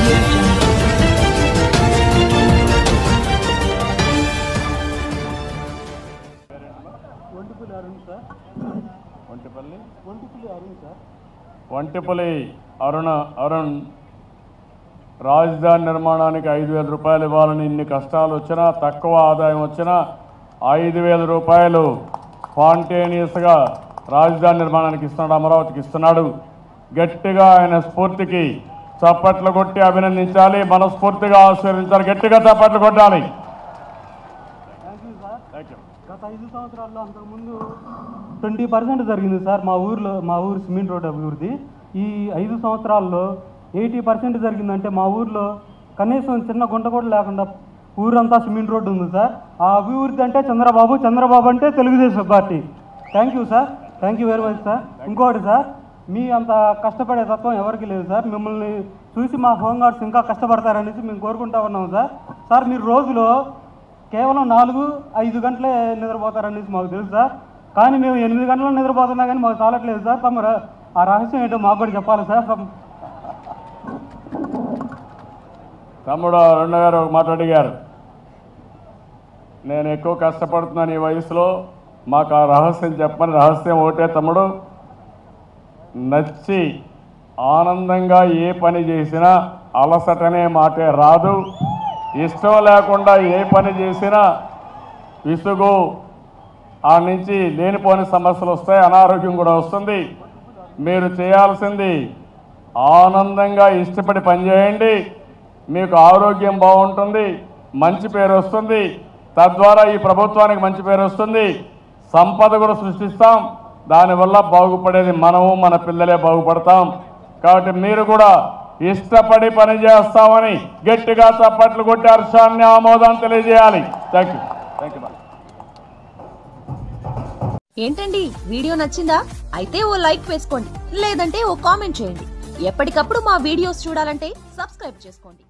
audio Arun sir Vantipalli Aruna Arun రాజధాని నిర్మాణానికి ఐదు వేల రూపాయలు ఇవ్వాలని ఇన్ని కష్టాలు వచ్చినా తక్కువ ఆదాయం వచ్చినా ఐదు వేల రూపాయలు స్పాంటేనియస్గా రాజధాని నిర్మాణానికి ఇస్తున్నాడు అమరావతికి ఇస్తున్నాడు. గట్టిగా ఆయన స్ఫూర్తికి చప్పట్లు కొట్టి అభినందించాలి మనస్ఫూర్తిగా ఆశీర్వదించాలి గట్టిగా చప్పట్లు కొట్టాలి. గత ఐదు సంవత్సరాల్లో అంతకుముందు ట్వంటీ పర్సెంట్ జరిగింది సార్ మా ఊర్లో మా ఊరు సిమెంట్ రోడ్ అభివృద్ధి. ఈ ఐదు సంవత్సరాల్లో ఎయిటీ పర్సెంట్ జరిగిందంటే మా ఊర్లో కనీసం చిన్న గుంట కూడా లేకుండా ఊరంతా సిమెంట్ రోడ్డు ఉంది సార్. ఆ అభివృద్ధి అంటే చంద్రబాబు చంద్రబాబు అంటే Telugu Desam party. Thank you sir thank you very much sir ఇంకోటి సార్ మీ అంత కష్టపడే తత్వం ఎవరికి లేదు సార్. మిమ్మల్ని చూసి మా హోంగార్డ్స్ ఇంకా కష్టపడతారనేసి మేము కోరుకుంటా ఉన్నాం సార్. సార్ మీరు రోజులో కేవలం నాలుగు ఐదు గంటలే నిద్రపోతారనేసి మాకు తెలుసు సార్. కానీ మేము ఎనిమిది గంటలు నిద్రపోతున్నా కానీ మాకు చాలట్లేదు సార్. తమ ఆ రహస్యం ఏంటో మాకు కూడా చెప్పాలి సార్. తమ్ముడు అరుణ గారు మాట్లాడిగారు నేను ఎక్కువ కష్టపడుతున్నాను ఈ వయసులో. మాకు ఆ రహస్యం చెప్పని రహస్యం ఒకటే తమ్ముడు. నచ్చి ఆనందంగా ఏ పని చేసినా అలసటనే మాటే రాదు. ఇష్టం లేకుండా ఏ పని చేసినా విసుగు ఆ నుంచి లేనిపోని సమస్యలు వస్తాయి అనారోగ్యం కూడా వస్తుంది. మీరు చేయాల్సింది ఆనందంగా ఇష్టపడి పనిచేయండి. మీకు ఆరోగ్యం బాగుంటుంది మంచి పేరు వస్తుంది. తద్వారా ఈ ప్రభుత్వానికి మంచి పేరు వస్తుంది. సంపద కూడా సృష్టిస్తాం. దానివల్ల బాగుపడేది మనము మన పిల్లలే బాగుపడతాం. కాబట్టి మీరు కూడా ఇష్టపడి పని చేస్తామని గట్టిగా చప్పట్లు కొట్టి హర్షాన్ని ఆమోదం తెలియజేయాలి. థ్యాంక్ యూ థ్యాంక్ యూ ఏంటండి? వీడియో నచ్చిందా? అయితే ఓ లైక్ వేసుకోండి. లేదంటే ఓ కామెంట్ చేయండి. ఎప్పటికప్పుడు మా వీడియోస్ చూడాలంటే సబ్స్క్రైబ్ చేసుకోండి.